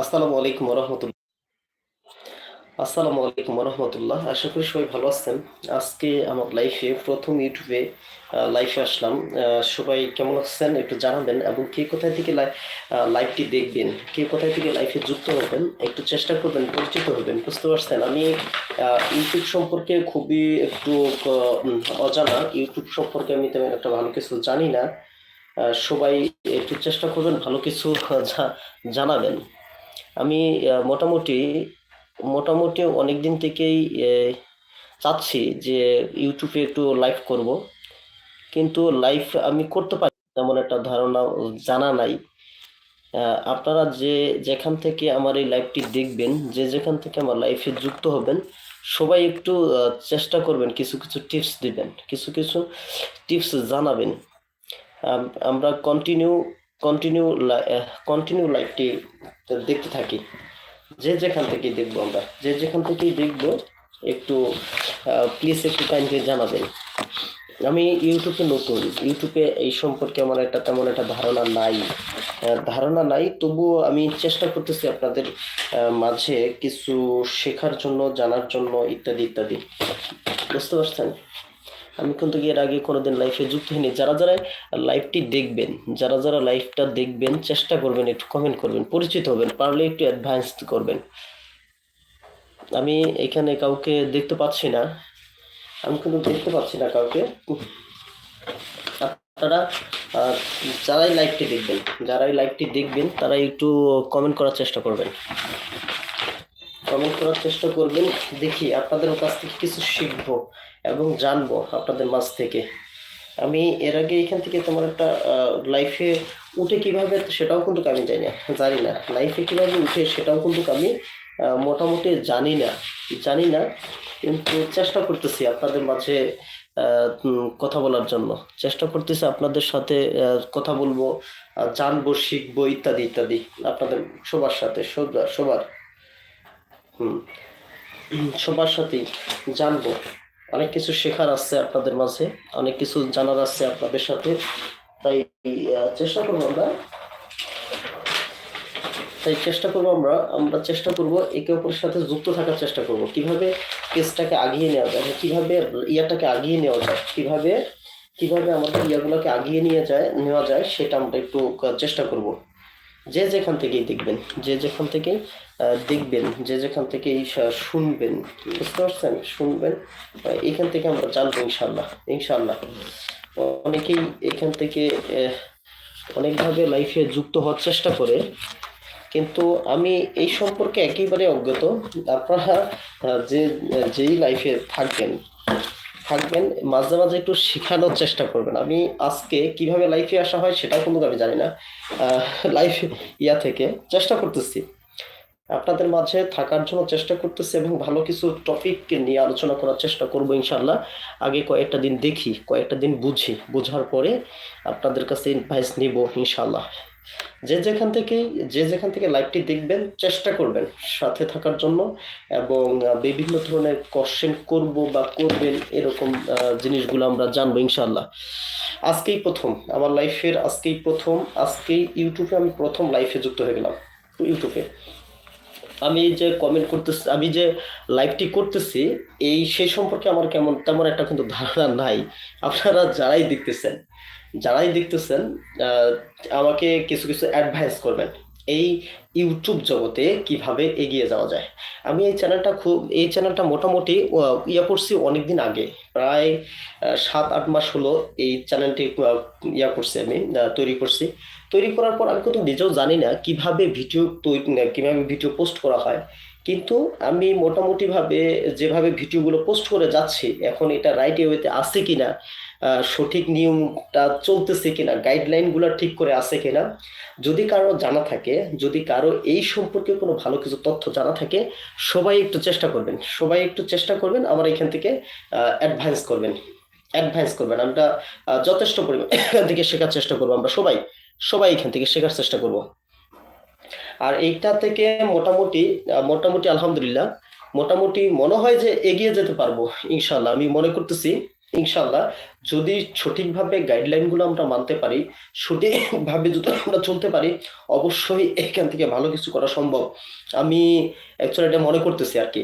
আসসালামু আলাইকুম রহমতুল্লাহ আসসালামু আলাইকুম রহমতুল্লাহ আশা করি সবাই ভালো আছেন। আজকে আমার লাইফে প্রথম ইউটিউবে লাইফে আসলাম। সবাই কেমন আছেন একটু জানাবেন এবং কে কোথায় থেকে লাইভটি দেখবেন, কে কোথায় থেকে লাইফে যুক্ত হবেন, একটু চেষ্টা করবেন, পরিচিত হবেন, বুঝতে পারছেন? আমি ইউটিউব সম্পর্কে খুবই একটু অজানা। ইউটিউব সম্পর্কে আমি তেমন একটা ভালো কিছু জানি না। সবাই একটু চেষ্টা করবেন ভালো কিছু জানাবেন। আমি মোটামুটি মোটামুটি অনেক দিন থেকেই চাচ্ছি যে ইউটিউবে একটু লাইভ করব। কিন্তু লাইভ আমি করতে পারি তেমন একটা ধারণা জানা নাই। আপনারা যে যেখান থেকে আমার এই লাইভটি দেখবেন, যে যেখান থেকে আমার লাইফে যুক্ত হবেন, সবাই একটু চেষ্টা করবেন, কিছু কিছু টিপস দিবেন, কিছু কিছু টিপস জানাবেন। আমরা কন্টিনিউ কন্টিনিউ কন্টিনিউ লাইভটি দেখতে থাকি। যে যেখান থেকে দেখব আমরা, যে যেখান থেকেই দেখব, একটু প্লিজ একটু কাইন্ডলি জানাবেন। আমি ইউটিউবে নতুন, ইউটিউবে এই সম্পর্কে আমার একটা তেমন একটা ধারণা নাই। ধারণা নাই, তবুও আমি চেষ্টা করতেছি আপনাদের মাঝে কিছু শেখার জন্য, জানার জন্য, ইত্যাদি ইত্যাদি। বুঝতে পারছেন? আমি কিন্তু এর আগে কোনোদিন লাইফে যুক্ত হইনি। যারা যারা লাইভটি দেখবেন, যারা যারা লাইভটা দেখবেন, চেষ্টা করবেন, একটু কমেন্ট করবেন, পরিচিত হবেন, পারলে একটু অ্যাডভান্স করবেন। আমি এখানে কাউকে দেখতে পাচ্ছি না। আমি কিন্তু দেখতে পাচ্ছি না কাউকে। আপনারা যারাই লাইভটি দেখবেন, যারাই লাইভটি দেখবেন তারা একটু কমেন্ট করার চেষ্টা করবেন। কমেন্ট করার চেষ্টা করবেন। দেখি আপনাদের কাছ থেকে কিছু শিখব এবং জানব আপনাদের মাঝ থেকে। আমি এর আগে এখান থেকে তোমার একটা লাইফে উঠে কীভাবে, সেটাও কিন্তু আমি জানি না জানি না। লাইফে কীভাবে উঠে সেটাও কিন্তু আমি মোটামুটি জানি না জানি না। কিন্তু চেষ্টা করতেছি আপনাদের মাঝে কথা বলার জন্য। চেষ্টা করতেছি আপনাদের সাথে কথা বলব জানব, শিখব, ইত্যাদি ইত্যাদি। আপনাদের সবার সাথে সবার সবার সাথেই জানব। অনেক কিছু শেখার আছে আপনাদের মাঝে, অনেক কিছু জানার আছে আপনাদের সাথে। তাই চেষ্টা করব আমরা। তাই চেষ্টা করব আমরা আমরা চেষ্টা করব একে অপরের সাথে যুক্ত থাকার চেষ্টা করব। কীভাবে কেসটাকে আগিয়ে নেওয়া যায় কীভাবে ইয়াটাকে আগিয়ে নেওয়া যায়, কীভাবে কীভাবে আমাদের ইয়াগুলোকে আগিয়ে নিয়ে যায়, নেওয়া যায়, সেটা আমরা একটু চেষ্টা করব। যে যেখান থেকেই দেখবেন, যে যেখান থেকেই দেখবেন, যে যেখান থেকেই শুনবেন, বুঝতে পারছেন? শুনবেন এখান থেকে আমরা জানব ইনশাল্লাহ ইনশাল্লাহ অনেকেই এখান থেকে অনেকভাবে লাইফে যুক্ত হওয়ার চেষ্টা করে, কিন্তু আমি এই সম্পর্কে একেবারে অজ্ঞত। আপনারা যে, যেই লাইফে থাকবেন থাকবেন, মাঝে মাঝে একটু শেখানোর চেষ্টা করবেন। আমি আজকে কীভাবে লাইফে আসা হয় সেটাও কিন্তু আমি জানি না। লাইফ ইয়া থেকে চেষ্টা করতেছি। আপনাদের মাঝে থাকার জন্য চেষ্টা করতেছি এবং ভালো কিছু টপিক নিয়ে আলোচনা করার চেষ্টা করব ইনশাল্লাহ আগে কয়েকটা দিন দেখি, কয়েকটা দিন বুঝি। বোঝার পরে আপনাদের কাছে অ্যাডভাইস নিব ইনশাল্লাহ যে যেখান থেকে যে যেখান থেকে লাইভটি দেখবেন, চেষ্টা করবেন সাথে থাকার জন্য এবং বিভিন্ন ধরনের কোশ্চেন করব বা করবেন এরকম জিনিসগুলো আমরা জানব ইনশাল্লাহ আজকেই প্রথম, আমার লাইফের আজকেই প্রথম, আজকেই ইউটিউবে আমি প্রথম লাইফে যুক্ত হয়ে গেলাম। ইউটিউবে আমি যে কমেন্ট করতেছি, আমি যে লাইভটি করতেছি, এই সেই সম্পর্কে আমার কেমন, তেমন একটা কিন্তু ধারণা নাই। আপনারা যারাই দেখতেছেন যারাই দেখতেছেন আমাকে কিছু কিছু অ্যাডভাইস করবেন। এই ইউটিউব জগতে কীভাবে এগিয়ে যাওয়া যায়। আমি এই চ্যানেলটা খুব এই চ্যানেলটা মোটামুটি ইয়া করছি অনেকদিন আগে। প্রায় সাত আট মাস হলো এই চ্যানেলটি ইয়া করছি আমি তৈরি করছি। তৈরি করার পর আমি কিন্তু নিজেও জানি না কীভাবে ভিডিও তৈরি কীভাবে ভিডিও পোস্ট করা হয়। কিন্তু আমি মোটামুটিভাবে যেভাবে ভিডিওগুলো পোস্ট করে যাচ্ছি এখন এটা রাইট ওয়েতে আছে কিনা আহ, সঠিক নিয়মটা চলতেছে কিনা গাইডলাইনগুলো ঠিক করে আছে কিনা, যদি কারও জানা থাকে, যদি কারও এই সম্পর্কে কোনো ভালো কিছু তথ্য জানা থাকে, সবাই একটু চেষ্টা করবেন, সবাই একটু চেষ্টা করবেন, আমার এখান থেকে অ্যাডভান্স করবেন অ্যাডভান্স করবেন, আমরা যথেষ্ট পরিমাণ এখান থেকে শেখার চেষ্টা করব, আমরা সবাই সবাই এখান থেকে শেখার চেষ্টা করব। আর এইটা থেকে মোটামুটি মোটামুটি আলহামদুলিল্লাহ, মোটামুটি মনে হয় যে এগিয়ে যেতে পারব ইনশাল্লাহ আমি মনে করতেছি ইনশাল্লাহ যদি সঠিকভাবে গাইডলাইনগুলো আমরা মানতে পারি, সঠিকভাবে যদি আমরা চলতে পারি, অবশ্যই এখান থেকে ভালো কিছু করা সম্ভব। আমি অ্যাকচুয়ালি এটা মনে করতেছি আর কি।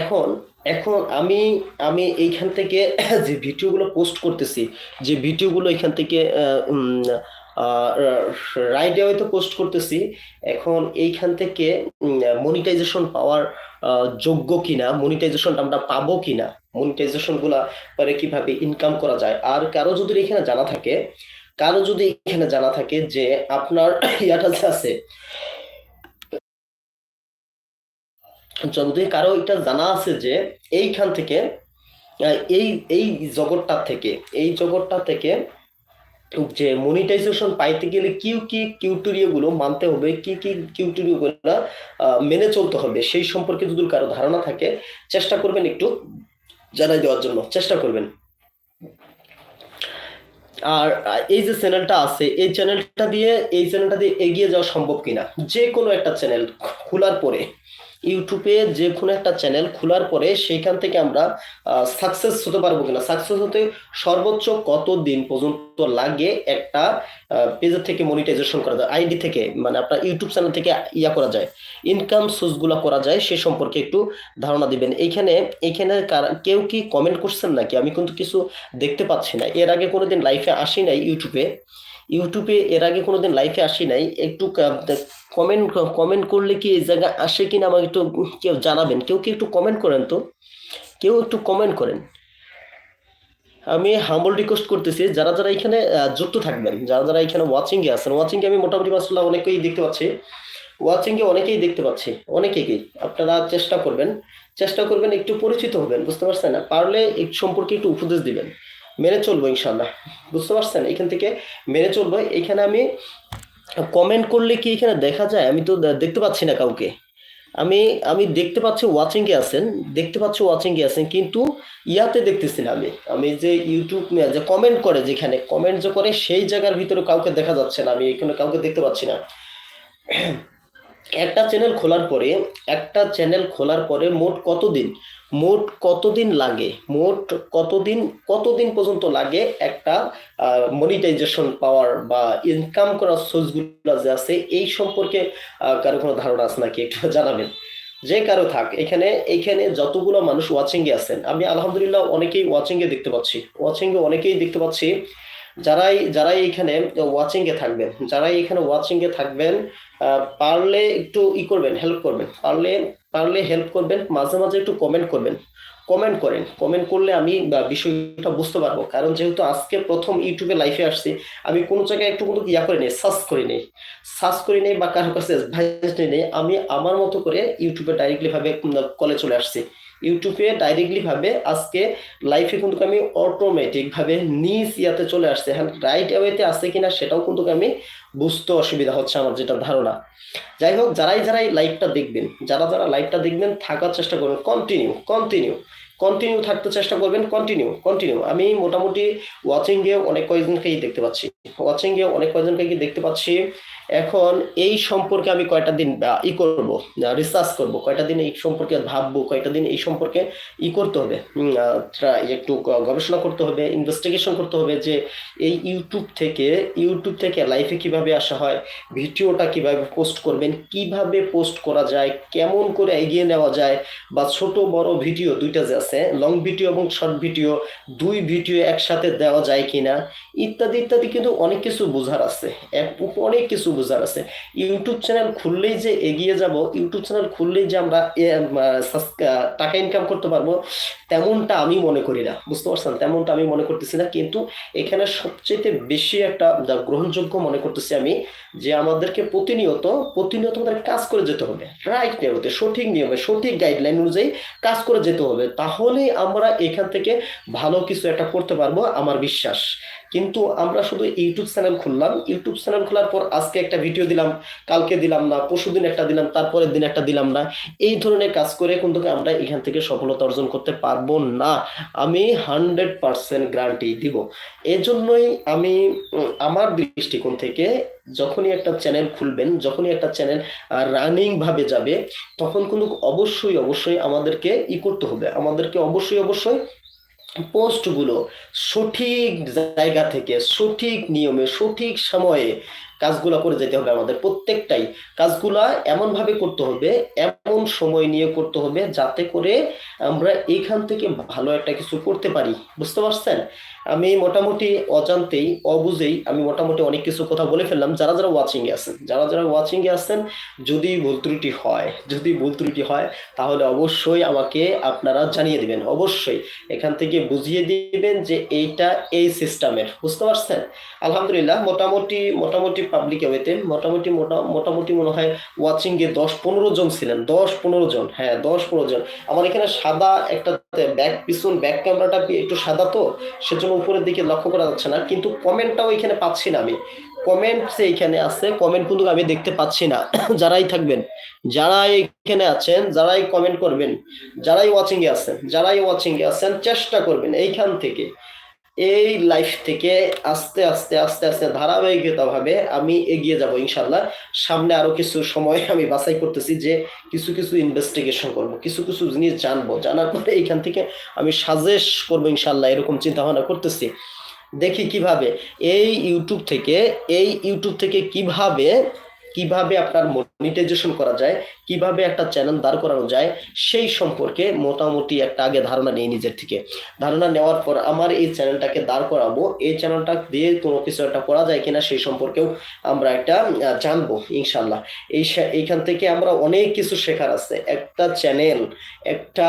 এখন এখন আমি আমি এইখান থেকে যে ভিডিওগুলো পোস্ট করতেছি, যে ভিডিওগুলো এখান থেকে রাইট হয়তো পোস্ট করতেছি। এখন এইখান থেকে মনিটাইজেশন পাওয়ার যোগ্য কিনা মনিটাইজেশন আমরা পাবো কিনা মনিটাইজেশনগুলা পরে কীভাবে ইনকাম করা যায়? আর কারও যদি এখানে জানা থাকে, কারও যদি এখানে জানা থাকে যে আপনার ইয়াটা আছে যদি কারও এটা জানা আছে যে এইখান থেকে এই এই জগৎটা থেকে, এই জগৎটা থেকে যে মনিটাইজেশন পাইতে গেলে কি কি কিউটোরিয়া গুলো মানতে হবে কি কি কিউটোরিয়া গুলো আহ, মেনে চলতে হবে সেই সম্পর্কে যদি কারও ধারণা থাকে চেষ্টা করবেন একটু জানাই দেওয়ার জন্য চেষ্টা করবেন। আর এই যে চ্যানেলটা আছে এই চ্যানেলটা দিয়ে এই চ্যানেলটা দিয়ে এগিয়ে যাওয়া সম্ভব কিনা? যে কোনো একটা চ্যানেল খোলার পরে। ইউটিউবে যে কোনো একটা চ্যানেল খোলার পরে সেইখান থেকে আমরা সাকসেস হতে পারব কিনা? সাকসেস হতে সর্বোচ্চ কত দিন পর্যন্ত লাগে একটা পেজের থেকে মনিটাইজেশন করা যায়? আইডি থেকে মানে আপনার ইউটিউব চ্যানেল থেকে ইয়া করা যায়। ইনকাম সোর্সগুলো করা যায়, সে সম্পর্কে একটু ধারণা দিবেন। এইখানে কারা- কেউ কি কমেন্ট করছেন নাকি? আমি কিন্তু কিছু দেখতে পাচ্ছি না। এর আগে কোনোদিন লাইফে আসি নাই ইউটিউবে। ইউটিউবে এর আগে কোনোদিন লাইফে আসি নাই, একটু কমেন্ট কমেন্ট করলে কি এই জায়গায় আসে কিনা আমাকে একটু কেউ জানাবেন, কেউ কি একটু কমেন্ট করেন তো? কেউ একটু কমেন্ট করেন। আমি হাম্বল রিকোয়েস্ট করতেছি, যারা যারা এখানে যুক্ত থাকবেন, যারা যারা এখানে ওয়াচিংয়ে এ আছেন ওয়াচিং আমি মোটামুটি মাসাল্লাহ অনেকেই দেখতে পাচ্ছি। ওয়াচিং এ অনেকেই দেখতে পাচ্ছি, অনেকেই আপনারা চেষ্টা করবেন চেষ্টা করবেন একটু পরিচিত হবেন, বুঝতে পারছেন? না, পারলে এই সম্পর্কে একটু উপদেশ দিবেন। মেনে চলবো ইনশাল্লাহ বুঝতে পারছেন? এখান থেকে মেনে চলবো। এখানে আমি কমেন্ট করলে কি এখানে দেখা যায়? আমি তো দেখতে পাচ্ছি না কাউকে। আমি আমি দেখতে পাচ্ছি ওয়াচিং এ আছেন। দেখতে পাচ্ছি ওয়াচিং এ আছেন। কিন্তু ইয়াতে দেখতেছি না আমি। আমি যে ইউটিউব যে কমেন্ট করে যেখানে কমেন্ট যে করে সেই জায়গার ভিতরে কাউকে দেখা যাচ্ছে না। আমি এখানে কাউকে দেখতে পাচ্ছি না। একটা চ্যানেল খোলার পরে, একটা চ্যানেল খোলার পরে মোট কতদিন? মোট কতদিন লাগে? মোট কতদিন কতদিন পর্যন্ত লাগে একটা মনিটাইজেশন পাওয়ার বা ইনকাম করার সোর্সগুলো যে আছে, এই সম্পর্কে কারও কোনো ধারণা আছে নাকি? একটু জানাবেন। যে কারও থাক, এখানে এখানে যতগুলো মানুষ ওয়াচিং এ আছেন, আমি আলহামদুলিল্লাহ অনেকেই ওয়াচিং এ দেখতে পাচ্ছি। ওয়াচিং এ অনেকেই দেখতে পাচ্ছি যারাই যারাই এখানে ওয়াচিং এ থাকবেন, যারাই এখানে ওয়াচিং এ থাকবেন পারলে একটু ই করবেন হেল্প করবেন। পারলে পারলে হেল্প করবেন, মাঝে মাঝে একটু কমেন্ট করবেন। কমেন্ট করেন। কমেন্ট করলে আমি বিষয়টা বুঝতে পারব। কারণ যেহেতু আজকে প্রথম ইউটিউবে লাইফে আসছি, আমি কোনো জায়গায় একটু কিন্তু ইয়া করে নেই সার্চ করে নেই। সার্চ করে নেই বা কারোর কাছে নেই, আমি আমার মতো করে ইউটিউবে ডাইরেক্টলি ভাবে কলে চলে আসছি। ইউটিউবে ডাইরেক্টলি ভাবে আজকে লাইফে কিন্তু আমি অটোমেটিক ভাবে নিজ ইয়াতে চলে আসছে। হ্যাঁ রাইট ওয়েতে আছে কিনা সেটাও কিন্তু আমি বুঝতে অসুবিধা হচ্ছে আমার যেটা ধারণা। যাই হোক, যারাই যারাই লাইভটা দেখবেন, যারা যারা লাইভটা দেখবেন, থাকার চেষ্টা করবেন। কন্টিনিউ কন্টিনিউ কন্টিনিউ থাকতে চেষ্টা করবেন কন্টিনিউ কন্টিনিউ আমি মোটামুটি ওয়াচিং এ অনেক কয়েকজনকেই দেখতে পাচ্ছি। ওয়াচিং এ অনেক কয়েকজনকেই দেখতে পাচ্ছি। এখন এই সম্পর্কে আমি কয়টা দিন ই করব রিসার্চ করব, কয়টা দিন এই সম্পর্কে ভাববো, কয়টা দিন এই সম্পর্কে ই করতে হবে। একটু গবেষণা করতে হবে ইনভেস্টিগেশন করতে হবে যে এই ইউটিউব থেকে ইউটিউব থেকে লাইফে কীভাবে আসা হয় ভিডিওটা কীভাবে পোস্ট করবেন, কীভাবে পোস্ট করা যায়, কেমন করে এগিয়ে নেওয়া যায়, বা ছোট, বড় ভিডিও দুইটা যে আছে লং ভিডিও এবং শর্ট ভিডিও দুই ভিডিও একসাথে দেওয়া যায় কিনা, ইত্যাদি ইত্যাদি কিন্তু অনেক কিছু বোঝার আছে অনেক কিছু বোঝার আছে। ইউটিউব চ্যানেল খুললেই যে এগিয়ে যাব ইউটিউব চ্যানেল খুললেই যে আমরা টাকা ইনকাম করতে পারব, তেমনটা আমি মনে করি না। বুঝতে পারছেন? তেমনটা আমি মনে করতেছি না। কিন্তু এখানে সবচেয়ে বেশি একটা গ্রহণযোগ্য মনে করতেছি আমি, যে আমাদেরকে প্রতিনিয়ত প্রতিনিয়ত আমাদের কাজ করে যেতে হবে। রাইট নিয়মতে, সঠিক নিয়মে, সঠিক গাইডলাইন অনুযায়ী কাজ করে যেতে হবে। তাহলেই আমরা এখান থেকে ভালো কিছু একটা করতে পারব, আমার বিশ্বাস। কিন্তু আমরা শুধু ইউটিউব চ্যানেল খুললাম। ইউটিউব চ্যানেল খোলার পর আজকে একটা ভিডিও দিলাম, কালকে দিলাম না, পরশুদিন একটা দিলাম, তারপরের দিন একটা দিলাম না। এই ধরনের কাজ করে কিন্তু আমরা এখান থেকে সফলতা অর্জন করতে পারব না। আমি হান্ড্রেড পার্সেন্ট গ্যারান্টি দিব। এজন্যই আমি, আমার দৃষ্টিকোণ থেকে যখনই একটা চ্যানেল খুলবেন, যখনই একটা চ্যানেল রানিং ভাবে যাবে, তখন কিন্তু অবশ্যই অবশ্যই আমাদেরকে ই করতে হবে। আমাদেরকে অবশ্যই অবশ্যই পোস্টগুলো সঠিক জায়গা থেকে, সঠিক নিয়মে, সঠিক সময়ে কাজগুলো করে যেতে হবে আমাদের প্রত্যেকটাই। কাজগুলা এমনভাবে করতে হবে, এমন সময় নিয়ে করতে হবে যাতে করে আমরা এইখান থেকে ভালো একটা কিছু করতে পারি। বুঝতে পারছেন? আমি মোটামুটি অজান্তেই, অবুঝেই আমি মোটামুটি অনেক কিছু কথা বলে ফেললাম। যারা যারা ওয়াচিং এ আছেন, যারা যারা ওয়াচিংয়ে আছেন, যদি ভুল ত্রুটি হয়, যদি ভুল ত্রুটি হয়, তাহলে অবশ্যই আমাকে আপনারা জানিয়ে দিবেন। অবশ্যই এখান থেকে বুঝিয়ে দিবেন যে এইটা এই সিস্টেমের বুঝতে পারছেন? আলহামদুলিল্লাহ, মোটামুটি মোটামুটি পাবলিক ওয়েতে মোটামুটি, মোটা, মোটামুটি মনে হয় ওয়াচিং এ দশ পনেরো জন ছিলেন। দশ পনেরো জন হ্যাঁ দশ পনেরো জন। আমার এখানে সাদা একটা ব্যাক পিছন ব্যাক ক্যামেরাটা একটু সাদা তো, সেজন্য উপরের দিকে লক্ষ্য করা যাচ্ছে না। কিন্তু কমেন্টটাও এখানে পাচ্ছি না আমি। কমেন্ট এখানে আছে কমেন্ট কিন্তু আমি দেখতে পাচ্ছি না। যারাই থাকবেন যারা এখানে আছেন, যারাই কমেন্ট করবেন, যারাই ওয়াচিং এ আছেন, যারাই ওয়াচিং এ আছেন, চেষ্টা করবেন এইখান থেকে। এই লাইফ থেকে আস্তে আস্তে আস্তে আস্তে ধারাবাহিকতা ভাবে আমি এগিয়ে যাব ইনশাল্লাহ সামনে আরও কিছু সময় আমি বাছাই করতেছি যে কিছু কিছু ইনভেস্টিগেশন করব, কিছু কিছু জিনিস জানব। জানার পরে এইখান থেকে আমি সাজেস্ট করব ইনশাল্লাহ এরকম চিন্তা ভাবনা করতেছি। দেখি কীভাবে এই ইউটিউব থেকে, এই ইউটিউব থেকে কীভাবে কীভাবে আপনার মনিটাইজেশন করা যায়, কীভাবে একটা চ্যানেল দাঁড় করানো যায়, সেই সম্পর্কে মোটামুটি একটা আগে ধারণা নিই নিজের থেকে। ধারণা নেওয়ার পর আমার এই চ্যানেলটাকে দাঁড় করাবো, এই চ্যানেলটা দিয়ে কোনো কিছু একটা করা যায় কিনা সেই সম্পর্কেও আমরা একটা জানব ইনশাল্লাহ এই এইখান থেকে আমরা অনেক কিছু শেখার আছে। একটা চ্যানেল একটা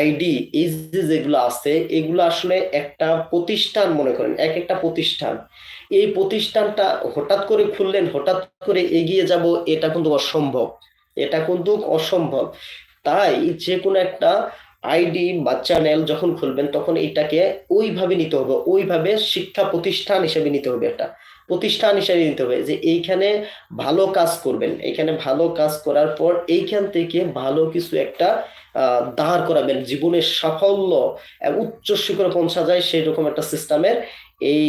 আইডি, এই যে যেগুলো আছে, এগুলো আসলে একটা প্রতিষ্ঠান মনে করেন, এক একটা প্রতিষ্ঠান। এই প্রতিষ্ঠানটা হঠাৎ করে খুললেন, হঠাৎ করে এগিয়ে যাব, এটা কিন্তু অসম্ভব। এটা কিন্তু অসম্ভব। তাই যে কোনো একটা আইডি বা চ্যানেল যখন খুলবেন, তখন এটাকে ওইভাবে নিতে হবে, ওইভাবে শিক্ষা প্রতিষ্ঠান হিসেবে নিতে হবে একটা। প্রতিষ্ঠান হিসেবে নিতে হবে যে এইখানে ভালো কাজ করবেন। এইখানে ভালো কাজ করার পর এইখান থেকে ভালো কিছু একটা দাঁড় করাবেন। জীবনের সাফল্য, উচ্চ শিখরে পৌঁছা যায় সেই রকম একটা সিস্টেমের এই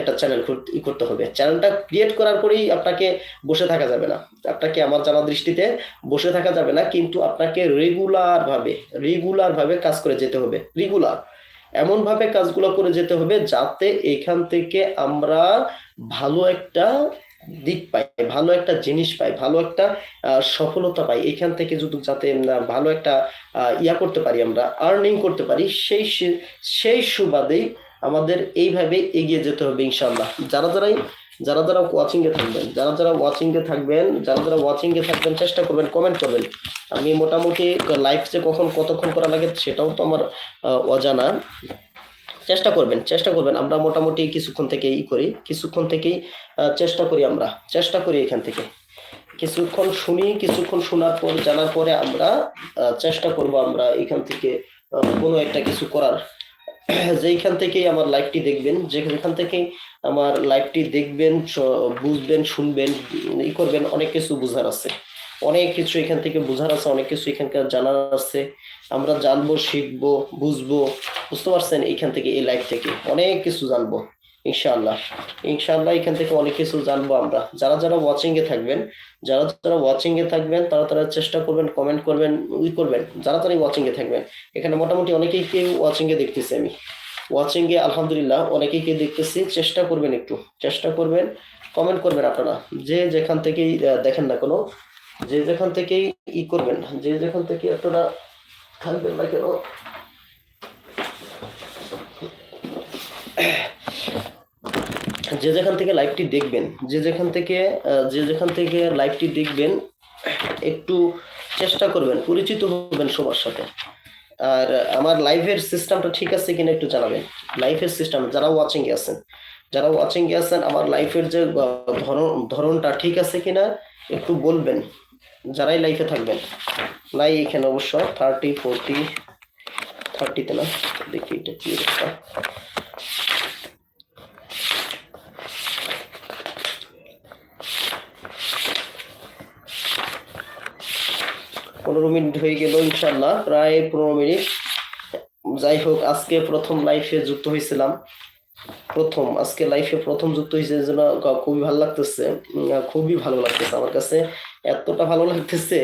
একটা চ্যানেল করতে হবে। চ্যানেলটা ক্রিয়েট করার পরেই আপনাকে বসে থাকা যাবে না। আপনাকে আমার জানা দৃষ্টিতে বসে থাকা যাবে না, কিন্তু আপনাকে রেগুলার ভাবে রেগুলার ভাবে কাজ করে যেতে হবে। রেগুলার এমন ভাবে কাজগুলো করে যেতে হবে যাতে এখান থেকে আমরা ভালো একটা দিক পাই, ভালো একটা জিনিস পাই, ভালো একটা সফলতা পাই। এখান থেকে যদি যাতে ভালো একটা ইয়া করতে পারি আমরা আর্নিং করতে পারি, সেই সেই সুবাদেই আমাদের এইভাবে এগিয়ে যেতে হবে ইনশাল্লাহ যারা যারাই, যারা যারা ওয়াচিং এ থাকবেন, যারা যারা ওয়াচিং এ থাকবেন, যারা যারা ওয়াচিং এ থাকবেন, চেষ্টা করবেন কমেন্ট করবেন। আমি মোটামুটি লাইভ যে কখন, কতক্ষণ করা লাগে সেটাও তো আমার অজানা। চেষ্টা করবেন চেষ্টা করবেন। আমরা মোটামুটি কিছুক্ষণ থেকে ই করি, কিছুক্ষণ থেকেই চেষ্টা করি আমরা। চেষ্টা করি এখান থেকে। কিছুক্ষণ শুনি, কিছুক্ষণ শোনার পর, জানার পরে আমরা চেষ্টা করব আমরা এখান থেকে কোনো একটা কিছু করার। যেইখান থেকেই আমার লাইভটি দেখবেন যেখান থেকে আমার লাইভটি দেখবেন বুঝবেন, শুনবেন, ই করবেন, অনেক কিছু বোঝার আছে। অনেক কিছু এখান থেকে বোঝার আছে, অনেক কিছু এখানকার জানার আছে। আমরা জানব, শিখব, বুঝব, বুঝতে পারছেন এইখান থেকে এই লাইভ থেকে। অনেক কিছু জানব। ইনশাআল্লাহ। ইনশাআল্লাহ এখান থেকে অনেক কিছু জানব আমরা। যারা যারা ওয়াচিং এ থাকবেন, যারা যারা ওয়াচিং এ থাকবেন, তারা তারা চেষ্টা করবেন কমেন্ট করবেন, ই করবেন, যারা তারা ওয়াচিং এ থাকবেন। এখানে মোটামুটি অনেকেই কেউ ওয়াচিং এ দেখতেছি আমি। ওয়াচিং এ আলহামদুলিল্লাহ অনেকেই কে দেখতেছি, চেষ্টা করবেন একটু, চেষ্টা করবেন কমেন্ট করবেন আপনারা। যে যেখান থেকেই দেখেন না কোনো, যে যেখান থেকেই ই করবেন, যে যেখান থেকে আপনারা থাকবেন না কেন যে যেখান থেকে লাইভটি দেখবেন, যে যেখান থেকে যে যেখান থেকে লাইভটি দেখবেন, একটু চেষ্টা করবেন, পরিচিত হবেন সবার সাথে। আর আমার লাইভের সিস্টেমটা ঠিক আছে কিনা একটু জানাবেন। লাইভের সিস্টেম যারা ওয়াচিং এ আছেন, যারা ওয়াচিং এ আছেন, আমার লাইফের যে ধরন ধরনটা ঠিক আছে কিনা একটু বলবেন। যারাই লাইফে থাকবেন, নাই এখানে অবশ্য থার্টি ফোরটি থার্টিতে না, দেখি এটা কি পনেরো মিনিট হয়ে গেল ইনশাল্লাহ প্রায় পনেরো মিনিট। যাই হোক, আজকে প্রথম লাইফে যুক্ত হয়েছিলাম। প্রথম, আজকে লাইফে প্রথম যুক্ত হয়েছে জন্য খুবই ভালো লাগতেছে। খুবই ভালো লাগতেছে আমার কাছে। এতটা ভালো লাগতেছে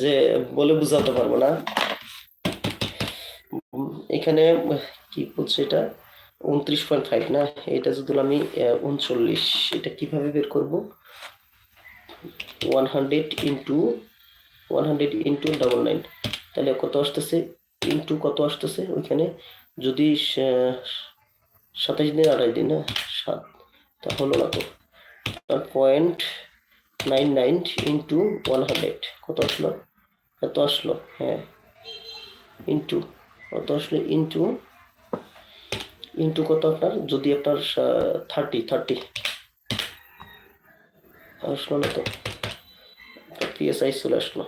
যে বলে বোঝাতে পারব না। এখানে কি বলছে এটা? উনত্রিশ পয়েন্ট ফাইভ না? এটা যদি আমি উনচল্লিশ, এটা কীভাবে বের করব? One hundred into one hundred into double nine তাহলে কত আসতেছে? ইন্টু কত আসতেছে? ওইখানে যদি সাতাশ দিন আড়াই দিন না সাত তা হলো না তো point nine nine into one hundred কত আসলো? এত আসলো হ্যাঁ। ইন্টু কত আসলো? ইন্টু ইন্টু কত আপনার? যদি আপনার থার্টি থার্টি আসলো না তো? পিএসআই চলে আসলো।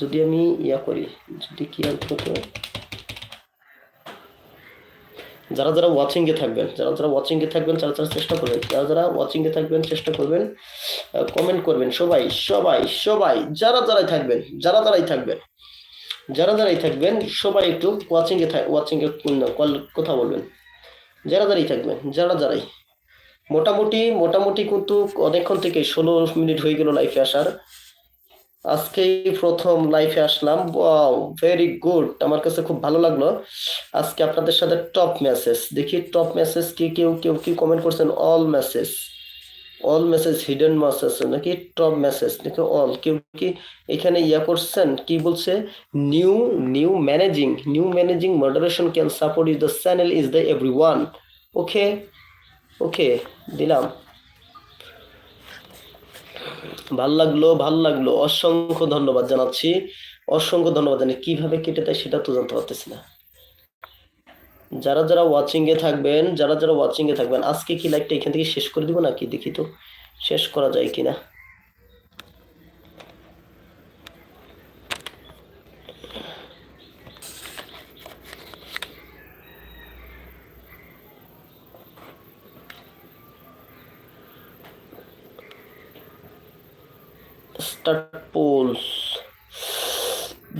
যদি আমি ইয়া করি, যদি কি আনতে হতো? যারা যারা ওয়াচিং এ থাকবেন, যারা যারা ওয়াচিং এ থাকবেন যারা যারা চেষ্টা করবেন। যারা যারা ওয়াচিং এ থাকবেন, চেষ্টা করবেন কমেন্ট করবেন। সবাই সবাই সবাই, যারা যারাই থাকবেন, যারা যারাই থাকবেন, যারা যারাই থাকবেন, সবাই একটু ওয়াচিং এ ওয়াচিং এ কল- কথা বলবেন। যারা যারাই থাকবেন, যারা যারাই। মোটামুটি মোটামুটি কিন্তু অনেকক্ষণ থেকে ষোলো মিনিট হয়ে গেল লাইফে আসার। আজকেই প্রথম লাইফে আসলাম। ওয়াও ভেরি গুড আমার কাছে খুব ভালো লাগল। আজকে আপনাদের সাথে টপ মেসেজ দেখি টপ মেসেজ কি, কেউ কেউ কি কমেন্ট করছেন? All message all message hidden message নাকি টপ মেসেজ নাকি অল কেউ কি এখানে ইয়া করছেন? কি বলছে? New new managing new managing moderation can support is the channel is the everyone okay okay দিলাম। ভালো লাগল ভালো লাগল। অসংখ্য ধন্যবাদ জানাচ্ছি। অসংখ্য ধন্যবাদ জানি কীভাবে কেটে দেয় সেটা তো জানতে পারতেছি না। যারা যারা ওয়াচিং এ থাকবেন, যারা যারা ওয়াচিং এ থাকবেন, আজকে কি লাইকটা এখান থেকে শেষ করে দিব নাকি? দেখি তো, শেষ করা যায় কিনা? স্টার্ট পোল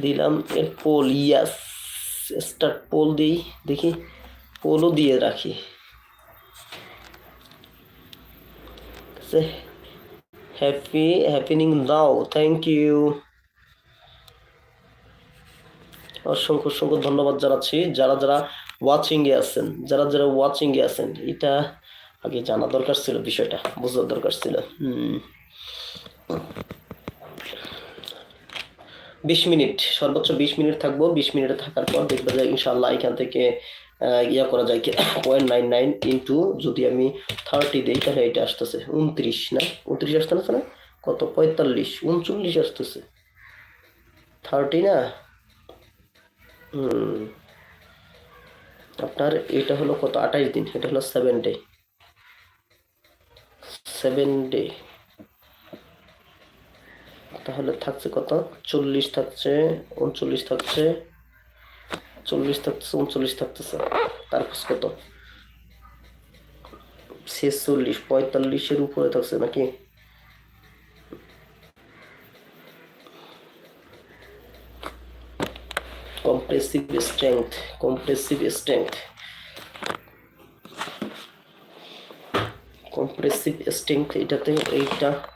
দিলাম এর পোল ইয়াস স্টার্ট পোল দিই দেখি পোলও দিয়ে রাখি। Happy happening now thank you অসংখ্য অসংখ্য ধন্যবাদ জানাচ্ছি। যারা যারা ওয়াচিং এ আছেন, যারা যারা ওয়াচিং এ আছেন, এটা আগে জানা দরকার ছিল বিষয়টা, বোঝার দরকার ছিল। হুম। বিশ মিনিট, সর্বোচ্চ বিশ মিনিট থাকব। বিশ মিনিটে থাকার পর দেখবে যে ইনশাল্লাহ এখান থেকে ইয়া করা যায় কি? পয়েন্ট নাইন নাইন ইন্টু যদি আমি থার্টি দিই, তাহলে এটা আসতেছে উনত্রিশ, না? উনত্রিশ আসতেছে না কত? পঁয়তাল্লিশ, উনচল্লিশ আসতেছে। থার্টি না? হুম আপনার এটা হলো কত? আঠাইশ দিন, এটা হলো সেভেন ডে সেভেন ডে তাহলে থাকছে কত? চল্লিশ থাকছে, উনচল্লিশ থাকছে, চল্লিশ থাকছে, উনচল্লিশ থাকতেছে। তারপর কত? ছেচল্লিশ, পঁয়তাল্লিশের উপরে থাকছে নাকি? Compressive strength compressive strength compressive strength এটাতে এইটা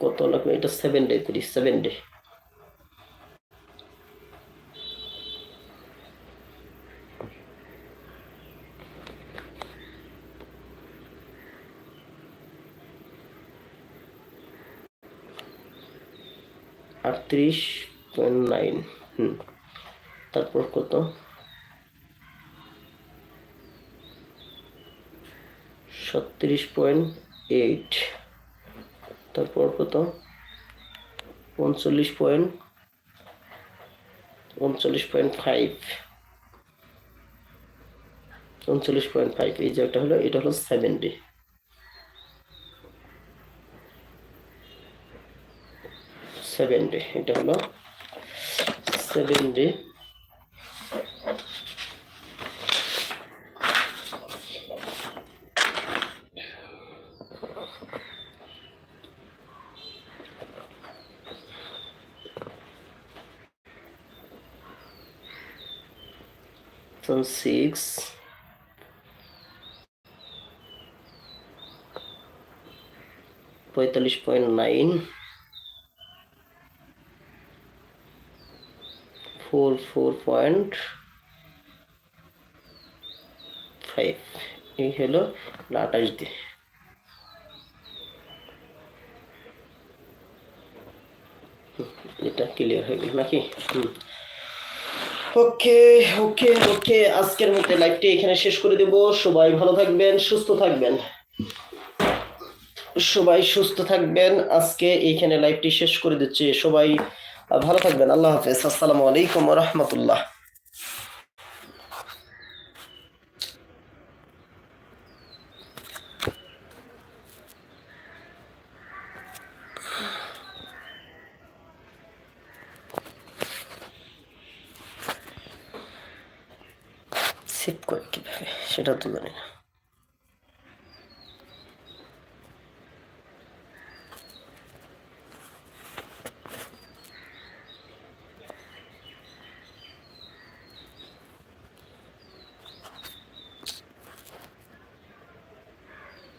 কত লাগবে এটা সেভেন ডে করি সেভেন ডে আটত্রিশ পয়েন্ট নাইন হুম। তারপর কত? ছত্রিশ পয়েন্ট এইট তারপর কত? উনচল্লিশ পয়েন্ট উনচল্লিশ পয়েন্ট ফাইভ উনচল্লিশ পয়েন্ট ফাইভ এই যে হলো, এটা হলো সেভেন ডে সেভেন ডে এটা হলো সেভেন thousand six. পঁয়তাল্লিশ point nine four four point five এই হল আঠাশ দিয়ে। এটা ক্লিয়ার হয়ে গেল নাকি? হুম। ওকে ওকে ওকে। আজকের মতো লাইভটি এখানে শেষ করে দেব। সবাই ভালো থাকবেন, সুস্থ থাকবেন। সবাই সুস্থ থাকবেন। আজকে এইখানে লাইভটি শেষ করে দিচ্ছি। সবাই ভালো থাকবেন। আল্লাহ হাফেজ। আসসালামু আলাইকুম রহমতুল্লাহ। সেভ করে কীভাবে সেটা তো জানি না